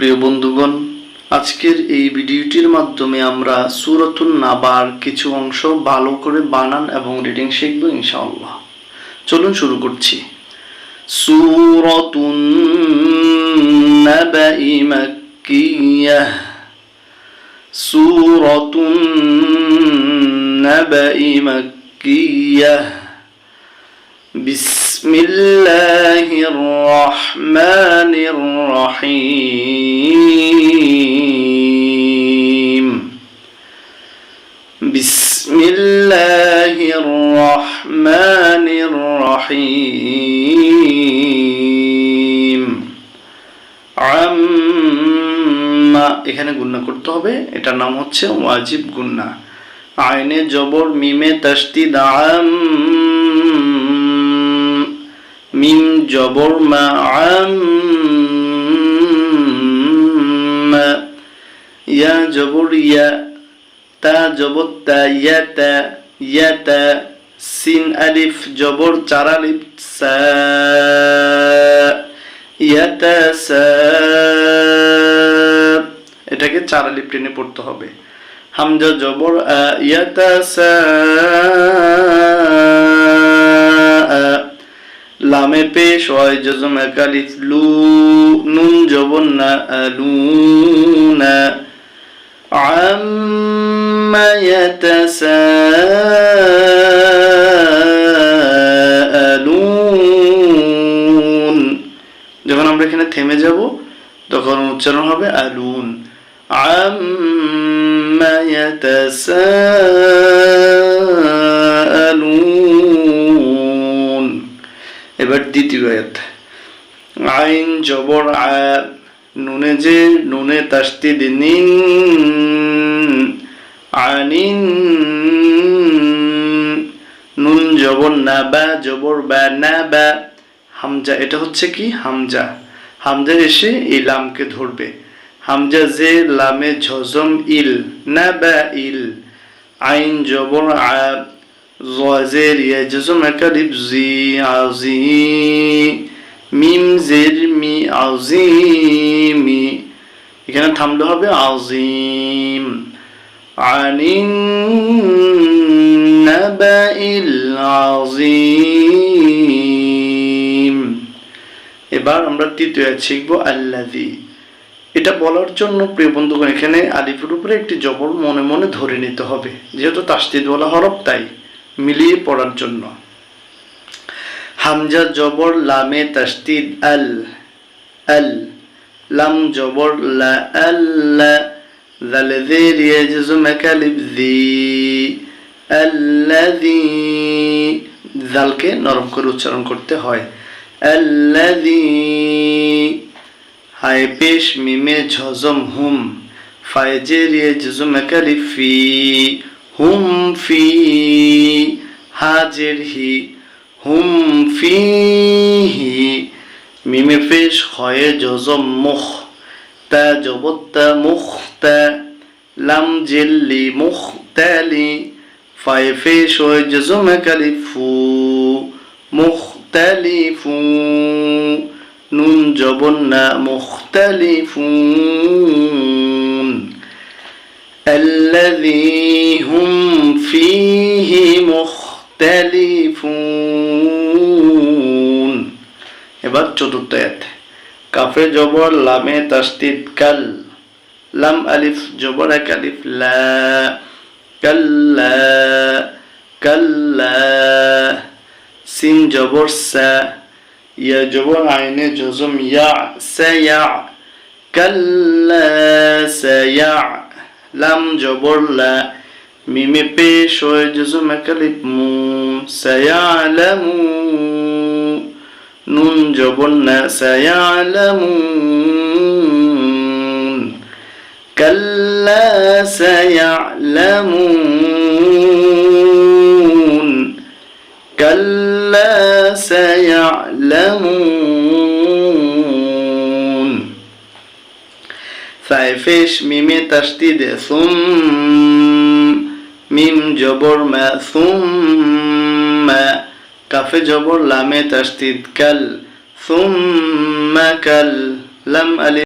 প্রিয় বন্ধুগণ, আজকের এই ভিডিওটির মাধ্যমে আমরা সুরতুন নাবার কিছু অংশ ভালো করে বানান এবং রিডিং শিখব ইনশাআল্লাহ। চলুন শুরু করছি। সুরতুন সুরতুন নাবাই মাক্কিয়াহ بسم الله الرحمن الرحيم بسم الله الرحمن الرحيم আম্মা এখানে গুন্না করতে হবে এটার নাম হচ্ছে ওয়াজিব গুন্না আইনে জবর মিমে তাসদিদ আম মিম জবর মা ইয়া জবর ইয়া, তা জবর তা ইয়া তা সিন আলিফ জবর চার আলিফ সা। ইয়া তা সা। এটাকে চার আলিফ টেনে পড়তে হবে। হামজা জবর আ, ইয়া সা। লামে পেশ হয় জজম একালিফ লু নুন জবর না লুনা عما يتساءلون যখন আমরা এখানে থেমে যাব তখন উচ্চারণ হবে আলুন عما يتساءلون এবার দ্বিতীয় আয়াত। আইন জবর আ নুনে যে নুনে তাস্তি নিন, আনিন, নুন জবর না বা জবর বা না বা হামজা, এটা হচ্ছে কি? হামজা। হামজা এসে এই লামকে ধরবে। হামজা যে লামে ঝজম ইল না বা ইল। আইন জবর আ ইয়া জজম একালিব জি আজি মিম জের মি আজিমি এখানে থামলে হবে আজিম আনিন নাবাইল আজিম এবার আমরা তৃতীয় শিখব আল্লাদি এটা বলার জন্য প্রিয় বন্ধুগণ এখানে আলিফের উপরে একটি জবর মনে মনে ধরে নিতে হবে যেহেতু তাস্তিদ বলা হরফ তাই মিলিয়ে পড়ার জন্য। হামজা জবর লামে তাস্তিদ আল আল। লাম জবর লা জালে জের ইয়াজজু মাকালিব জি আল্লাযী জালকে নরম করে উচ্চারণ করতে হয়। আল্লাযী পেশ মিমে ঝজম হুম ফাইজের ইয়াজজু মাকালিব ফি, হুম ফি। হাজের হি হুম ফিহি মিমে পেশ হয়ে জজম মুখ তা জবত্তা মুখ তা লাম জেল্লি মুখ তালি ফাই পেশ হয়ে জজম কালিফু মুখ তালিফু নুন জবন্না মুখতালিফুন الذي هم فيه মুখতালিফুন এবার চতুর্থ আয়াত। কাফে জবর, লামে তাসদিদ, কাল। লাম আলিফ, জবর এক আলিফ, লা। কাল্লা। কাল্লা। সিন জবর, সা। ইয়া জবর, আইনে জজম, ইয়া সায়া কাল্লা সায়া লাম জবর, লা। মিমে পেশ হয়ে জজম একালিপ মু সায়ালামু নুন জবর না সায়ালামুন কাল্লা সায়ালামুন কাল্লা সায়ালামুন ফাইফেশ মিমে সুম জবর মা কাফে জবর লামে তাসদিদ কাল সুম্মা কাল লাম আলিফ